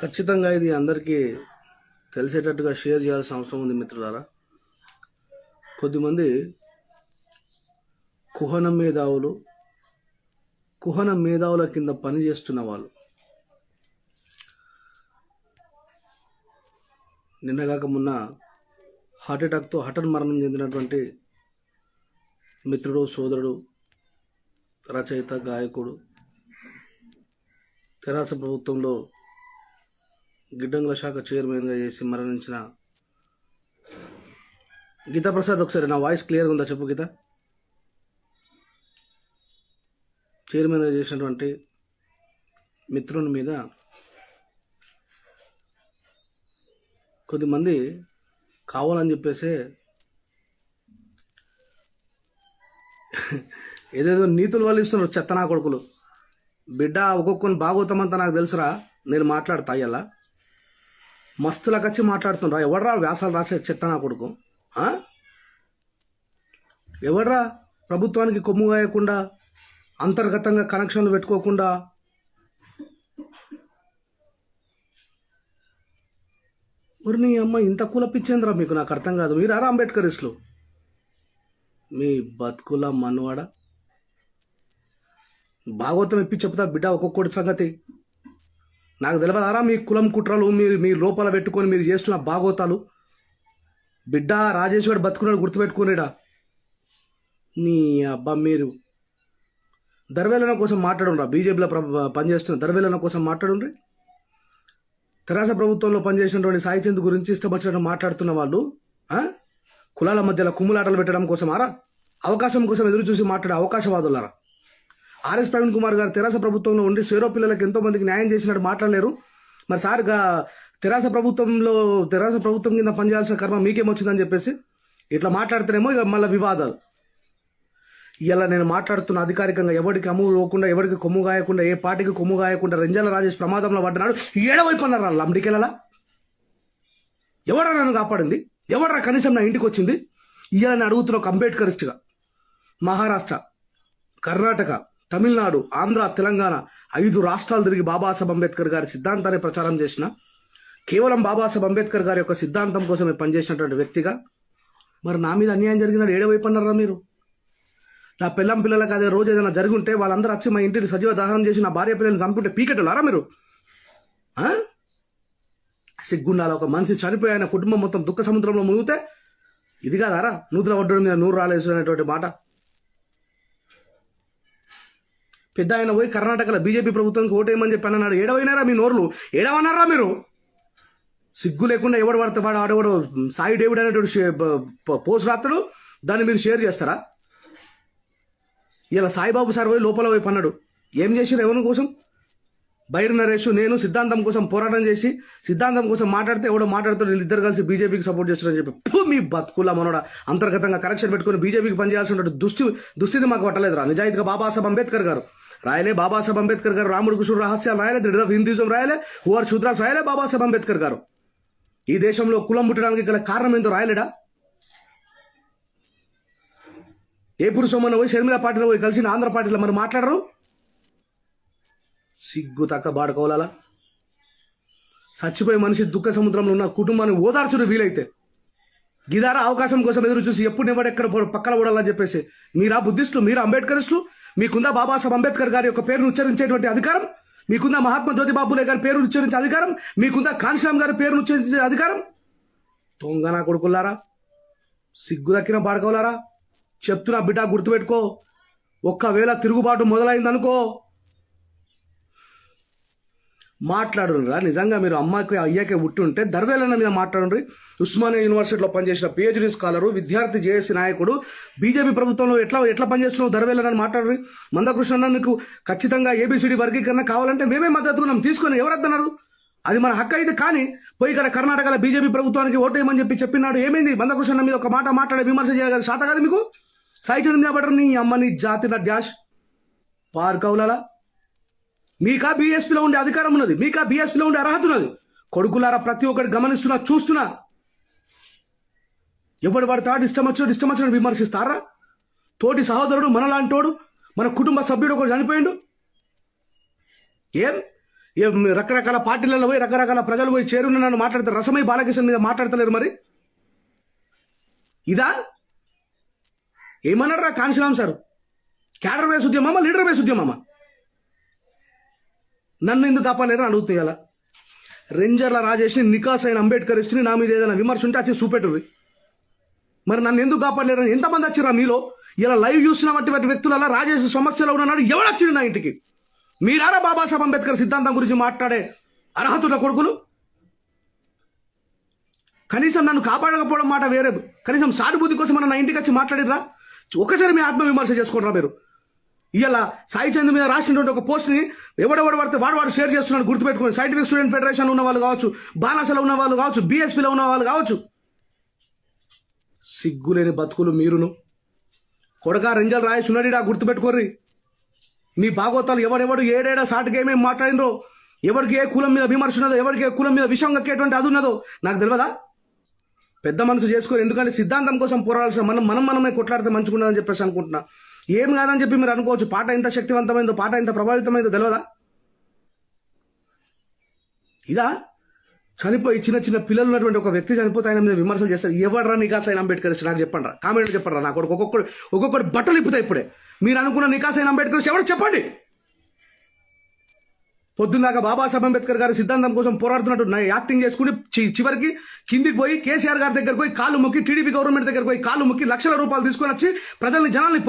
ఖచ్చితంగా ఇది అందరికీ తెలిసేటట్టుగా షేర్ చేయాల్సిన అవసరం ఉంది మిత్రులారా. కొద్దిమంది కుహన మేధావులు కుహన మేధావుల కింద పనిచేస్తున్న వాళ్ళు. నిన్నగాక మొన్న హార్ట్ అటాక్తో హఠన్ మరణం చెందినటువంటి మిత్రుడు సోదరుడు రచయిత గాయకుడు తెరాస ప్రభుత్వంలో గిడ్డంగుల శాఖ చైర్మన్గా చేసి మరణించిన గీతా ప్రసాద్ ఒకసారి నా వాయిస్ క్లియర్గా ఉందా? చెప్పు గీత. చైర్మన్గా చేసినటువంటి మిత్రుని మీద కొద్దిమంది కావాలని చెప్పేసి ఏదేదో నీతులు వాళ్ళు ఇస్తున్నారు చెత్తనా కొడుకులు. బిడ్డ ఒక్కొక్కని బాగోతామంతా నాకు తెలుసురా నేను మాట్లాడతా ఇలా మస్తులకు వచ్చి మాట్లాడుతుండ్రా. ఎవడరా వ్యాసాలు రాసే చెత్త నా కొడుకు ఎవడరా ప్రభుత్వానికి కొమ్ము వేయకుండా అంతర్గతంగా కనెక్షన్లు పెట్టుకోకుండా? మరి నీ అమ్మ ఇంత కులపిచ్చేంద్రా మీకు? నాకు అర్థం కాదు. మీరు మీరారా అంబేద్కరిస్టులు. మీ బతుకుల మనవాడ. భాగవతం ఇప్పి చెప్తా బిడ్డ ఒక్కొక్కటి సంగతి నాకు తెలియదారా మీ కులం కుట్రలు మీరు మీ లోపల పెట్టుకొని మీరు చేస్తున్న బాగోతాలు? బిడ్డ రాజేశ్వరుడు బతుకున్నాడు గుర్తుపెట్టుకునేడా? నీ అబ్బా మీరు. దర్వేలన కోసం మాట్లాడుండ్రా బీజేపీలో ప్ర- పనిచేస్తున్న దర్వేలన కోసం మాట్లాడుండ్రి? తెరాస ప్రభుత్వంలో పనిచేసినటువంటి సాయి చంద్ గురించి ఇష్టం మాట్లాడుతున్న వాళ్ళు కులాల మధ్యలో కుమ్ములాటలు పెట్టడం కోసం అవకాశం కోసం ఎదురు చూసి మాట్లాడే అవకాశవాదులారా? ఆర్ఎస్ ప్రవీణ్ కుమార్ గారు తెరాస ప్రభుత్వంలో ఉండి స్వేరో పిల్లలకు ఎంతో మందికి న్యాయం చేసినట్టు మాట్లాడలేరు. మరి సార్ తెరాస ప్రభుత్వంలో తెరాస ప్రభుత్వం కింద పనిచేయాల్సిన కర్మ మీకేమొచ్చిందని చెప్పేసి ఇట్లా మాట్లాడితేనేమో ఇక మళ్ళీ వివాదాలు. ఇలా నేను మాట్లాడుతున్న అధికారికంగా ఎవరికి అమ్ము పోకుండా ఎవరికి కొమ్ము గాయకుండా ఏ పార్టీకి కొమ్ము గాయకుండా రంజాల రాజేష్ ప్రమాదంలో పడ్డనాడు. ఏడవైపు అన్నారు వాళ్ళు అమ్మడికెళ్ళలా ఎవరా నన్ను కాపాడింది? ఎవడరా కనీసం నా ఇంటికి వచ్చింది ఇయ్యాలని అడుగుతున్న ఒక అంబేద్కరిస్ట్గా మహారాష్ట్ర కర్ణాటక తమిళనాడు ఆంధ్ర తెలంగాణ ఐదు రాష్ట్రాలు తిరిగి బాబాసాహెబ్ అంబేద్కర్ గారి సిద్ధాంతాన్ని ప్రచారం చేసిన కేవలం బాబాసాహెబ్ అంబేద్కర్ గారి యొక్క సిద్ధాంతం కోసమే పనిచేసినటువంటి వ్యక్తిగా. మరి నా మీద అన్యాయం జరిగినాడు ఏడవైపు అన్నారా మీరు? నా పిల్లం పిల్లలకు అదే రోజు ఏదైనా జరిగి ఉంటే వాళ్ళందరూ వచ్చి మా ఇంటిని సజీవ దహనం చేసి నా భార్య పిల్లల్ని చంపుకుంటే పీకెట్టులారా మీరు? సిగ్గుండాల ఒక మనిషి చనిపోయిన కుటుంబం మొత్తం దుఃఖ సముద్రంలో మునిగితే ఇది కాదారా? నూతుల వడ్డు మీద నూరు రాలేసు అనేటువంటి మాట. పెద్ద ఆయన పోయి కర్ణాటకలో బీజేపీ ప్రభుత్వానికి ఓటేయమని చెప్పి అన్నాడు. ఏడవైనారా మీ నోర్లు? ఏడవన్నారా మీరు? సిగ్గు లేకుండా ఎవడు పడితే వాడు ఆడవాడు సాయి డేవిడ్ అనేటువంటి పోస్ట్ రాస్తాడు. దాన్ని మీరు షేర్ చేస్తారా? ఇలా సాయిబాబు సార్ పోయి లోపల పోయి పన్నాడు. ఏం చేశారు ఎవరి కోసం? బైర్ నరేష్ నేను సిద్ధాంతం కోసం పోరాటం చేసి సిద్ధాంతం కోసం మాట్లాడితే ఎవడో మాట్లాడుతాడు వీళ్ళిద్దరు కలిసి బీజేపీకి సపోర్ట్ చేస్తారని చెప్పి. మీ బతుకుల మనోడ. అంతర్గతంగా కరెక్షన్ పెట్టుకుని బీజేపీకి పనిచేయాల్సిన దుస్థి దుస్థితి మాకు పట్టలేదురా. నిజాయితీగా బాబాసాహెబ్ అంబేద్కర్ గారు. రాయలే బాబాసాహెబ్ అంబేద్కర్ గారు రాముడు కృష్ణుడు రహస్యాలు రాయలే దిడ్ ఆఫ్ హిందూజం రాయలే హు ఆర్ శూద్రాస్ రాయలే బాబాసాహెబ్ అంబేద్కర్ గారు. ఈ దేశంలో కులం పుట్టడానికి గల కారణం ఏందో రాయలేడా? ఏ పురుషమ్మన్న పోయి షర్మిల పార్టీలో పోయి కలిసిన ఆంధ్ర పార్టీలో మరి మాట్లాడరు? సిగ్గు తక్క బాడుకోవాలా చచ్చిపోయి మనిషి దుఃఖ సముద్రంలో ఉన్న కుటుంబాన్ని ఓదార్చుడు వీలైతే. గిదార అవకాశం కోసం ఎదురు చూసి ఎప్పుడు నివ్వడెక్కడ పక్కన పడాలని చెప్పేసి. మీరా బుద్ధిస్టులు మీరా అంబేద్కరిస్టులు మీకుందా బాబాసాహెబ్ అంబేద్కర్ గారి యొక్క పేరును ఉచ్చరించేటువంటి అధికారం మీకుందా మహాత్మా జ్యోతిబాబులే గారి పేరు ఉచ్చరించే అధికారం మీకుందా కాంశీరామ్ గారి పేరును ఉచ్చరించే అధికారం. తొంగనా కొడుకులారా సిగ్గు దక్కిన బాడుకోలారా చెప్తున్నా బిడ్డ గుర్తుపెట్టుకో. ఒక్కవేళ తిరుగుబాటు మొదలైందనుకో మాట్లాడురా. నిజంగా మీరు అమ్మాయికి అయ్యాకే ఉంటే దర్వేలన్న మీద మాట్లాడండి. ఉస్మానియా యూనివర్సిటీలో పనిచేసిన పిహెచ్డి స్కాలరు విద్యార్థి జేఏసీ నాయకుడు బీజేపీ ప్రభుత్వంలో ఎట్లా ఎట్లా పనిచేస్తున్నావు దర్వేలన్న మాట్లాడండి. మందకృష్ణ నీకు ఖచ్చితంగా ఏబిసిడి వర్గీకరణ కావాలంటే మేమే మద్దతుకున్నాం తీసుకొని ఎవరద్దన్నారు? అది మన హక్కు అయితే కానీ పోయి ఇక్కడ కర్ణాటకలో బీజేపీ ప్రభుత్వానికి ఓటేయమని చెప్పి చెప్పినాడు. ఏమైంది? మందకృష్ణ మీద ఒక మాట మాట్లాడే విమర్శ చేయగల శాత కాదు మీకు? సాయి చంద్ర మీద పడరు నీ అమ్మని జాతి నా డాష్ పార్కౌలలా మీకా బీఎస్పీలో ఉండే అధికారం ఉన్నది మీకా బీఎస్పీలో ఉండే అర్హత ఉన్నది. కొడుకులారా ప్రతి ఒక్కటి గమనిస్తున్నా చూస్తున్నా. ఎవడు పడతాడు ఇష్టం వచ్చినట్టు ఇష్టం వచ్చినట్టు విమర్శిస్తారా? తోటి సహోదరుడు మనలాంటోడు మన కుటుంబ సభ్యుడు ఒకడు చనిపోయిండు. ఏం? రకరకాల పార్టీలలో పోయి రకరకాల ప్రజలు పోయి చేరున్న నన్ను మాట్లాడతారు రసమై బాలకృష్ణ మీద మాట్లాడతలేరు మరి? ఇదా? ఏమన్నారా కాంశీరామ్ సార్? క్యాడర్ బేస్ ఉద్యమమా లీడర్ బేస్ ఉద్యమమా? నన్ను ఎందుకు కాపాడలేరని అడుగుతుంది ఇలా రెంజర్ల రాజేష్ని నికాస్ అయిన అంబేద్కర్ ఇష్టని నా మీద ఏదైనా విమర్శ ఉంటే వచ్చి చూపెట్టుర్రి. మరి నన్ను ఎందుకు కాపాడలేరని ఎంతమంది వచ్చిరా మీలో? ఇలా లైవ్ చూసిన వంటి వంటి వ్యక్తుల రాజేష్ సమస్యలో ఉన్నాడు ఎవడు వచ్చిండు నా ఇంటికి? మీరారా బాబాసాహెబ్ అంబేద్కర్ సిద్ధాంతం గురించి మాట్లాడే అర్హతుల కొడుకులు? కనీసం నన్ను కాపాడకపోవడం మాట వేరే కనీసం సానుభూతి కోసం మన నా ఇంటికి వచ్చి మాట్లాడిరా ఒకసారి మీ ఆత్మ విమర్శ చేసుకోండిరా మీరు? ఇలా సాయి చంద్ మీద రాసినటువంటి ఒక పోస్ట్ని ఎవడెవడు పడితే వాడు వాడు షేర్ చేస్తున్నాడు గుర్తుపెట్టుకుని సైంటిఫిక్ స్టూడెంట్ ఫెడరేషన్ ఉన్న వాళ్ళు కావచ్చు బాణాసలో ఉన్న వాళ్ళు కావచ్చు బీఎస్పీలో ఉన్న వాళ్ళు కావచ్చు. సిగ్గులేని బతుకులు మీరును. కొడక రెంజల్ రాయేష్ ఉన్నాడు గుర్తుపెట్టుకోర్రి. మీ భాగవతాలు ఎవడెవడు ఏడేడా సాటుగా ఏమేమి మాట్లాడినరో ఎవరికి ఏ కులం మీద విమర్శ ఉన్నదో ఎవరికి ఏ కులం మీద విషయం కక్కేటువంటి అది ఉన్నదో నాకు తెలియదా? పెద్ద మనసు చేసుకోరు. ఎందుకంటే సిద్ధాంతం కోసం పోరాడాల్సిన మనం మనం మనమే కొట్లాడితే మంచుకున్నదని చెప్పేసి అనుకుంటున్నా. ఏం కాదని చెప్పి మీరు అనుకోవచ్చు. పాట ఎంత శక్తివంతమైందో పాట ఎంత ప్రభావితమైందో తెలియదా ఇదా? చనిపోయి చిన్న చిన్న పిల్లలు ఉన్నటువంటి ఒక వ్యక్తి చనిపోతే ఆయన మీద విమర్శలు చేస్తారు. ఎవడరా నికాస్ అయిన అంబేద్కర్ నాకు చెప్పండి రా కామెంట్ చెప్పండి నాకు ఒక్కొక్కడు ఒక్కొక్కడు బట్టలు ఇప్పుతాయి ఇప్పుడే. మీరు అనుకున్న నికాస్ అయిన అంబేద్కర్ ఎవరు చెప్పండి? పొద్దున్నాక బాబాసాహెబ్ అంబేద్కర్ గారి సిద్ధాంతం కోసం పోరాడుతున్నట్టు యాక్టింగ్ చేసుకుని చి- చివరికి కిందికి పోయి కేసీఆర్ గారి దగ్గర పోయి కాళ్ళు ముక్కి టీడీపీ గవర్నమెంట్ దగ్గరకు పోయి కాళ్ళు ముక్కి లక్షల రూపాయలు తీసుకొని వచ్చి ప్రజల్ని జనాల్ని